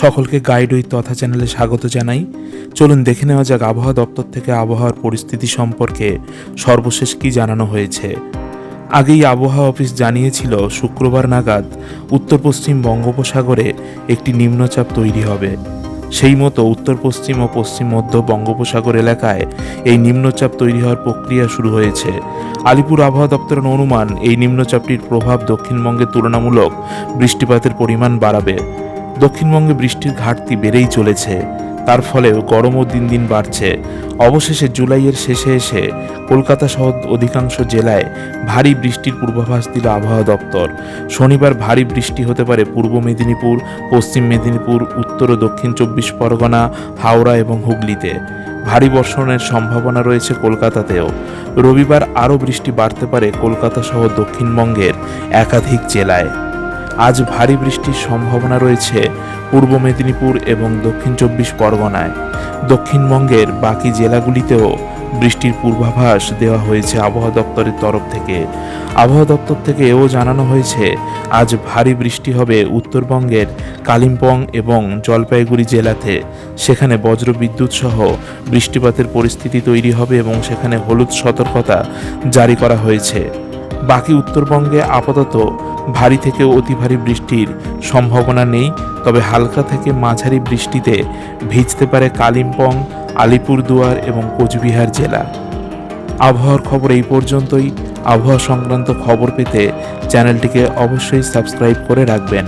সকলকে guide with তথা চ্যানেলে স্বাগত জানাই। চলুন দেখে নেওয়া যাক আবহাওয়া দপ্তর থেকে আবহাওয়ার পরিস্থিতি সম্পর্কে সর্বশেষ কী জানানো হয়েছে। আগেই আবহাওয়া অফিস জানিয়েছিল, শুক্রবার নাগাদ উত্তর পশ্চিম বঙ্গোপসাগরে একটি নিম্নচাপ তৈরি হবে। সেই মতো উত্তর পশ্চিম ও পশ্চিম মধ্য বঙ্গোপসাগর এলাকায় এই নিম্নচাপ তৈরি হওয়ার প্রক্রিয়া শুরু হয়েছে। আলিপুর আবহাওয়া দপ্তরের অনুমান, এই নিম্নচাপটির প্রভাব দক্ষিণবঙ্গে তুলনামূলক বৃষ্টিপাতের পরিমাণ বাড়াবে। দক্ষিণবঙ্গে বৃষ্টির ঘাটতি বেড়েই চলেছে। তার ফলেও গরমও দিন দিন বাড়ছে। অবশেষে জুলাইয়ের শেষে এসে কলকাতা সহ অধিকাংশ জেলায় ভারী বৃষ্টির পূর্বাভাস দিল আবহাওয়া দপ্তর। শনিবার ভারী বৃষ্টি হতে পারে পূর্ব মেদিনীপুর, পশ্চিম মেদিনীপুর, উত্তর ও দক্ষিণ চব্বিশ পরগনা, হাওড়া এবং হুগলিতে। ভারী বর্ষণের সম্ভাবনা রয়েছে কলকাতাতেও। রবিবার আরও বৃষ্টি বাড়তে পারে কলকাতা সহ দক্ষিণবঙ্গের একাধিক জেলায়। আজ ভারী বৃষ্টির সম্ভাবনা রয়েছে পূর্ব মেদিনীপুর এবং দক্ষিণ চব্বিশ পরগনায়। দক্ষিণবঙ্গের বাকি জেলাগুলিতেও বৃষ্টির পূর্বাভাস দেওয়া হয়েছে আবহাওয়া দপ্তরের তরফ থেকে। আবহাওয়া দপ্তর থেকে এও জানানো হয়েছে, আজ ভারী বৃষ্টি হবে উত্তরবঙ্গের কালিম্পং এবং জলপাইগুড়ি জেলাতে। সেখানে বজ্রবিদ্যুৎ সহ বৃষ্টিপাতের পরিস্থিতি তৈরি হবে এবং সেখানে হলুদ সতর্কতা জারি করা হয়েছে। বাকি উত্তরবঙ্গে আপাতত ভারী থেকে অতি ভারী বৃষ্টির সম্ভাবনা নেই, তবে হালকা থেকে মাঝারি বৃষ্টিতে ভিজতে পারে কালিম্পং, আলিপুরদুয়ার এবং কোচবিহার জেলা। আবহাওয়ার খবর এই পর্যন্তই। আবহাওয়া সংক্রান্ত খবর পেতে চ্যানেলটিকে অবশ্যই সাবস্ক্রাইব করে রাখবেন।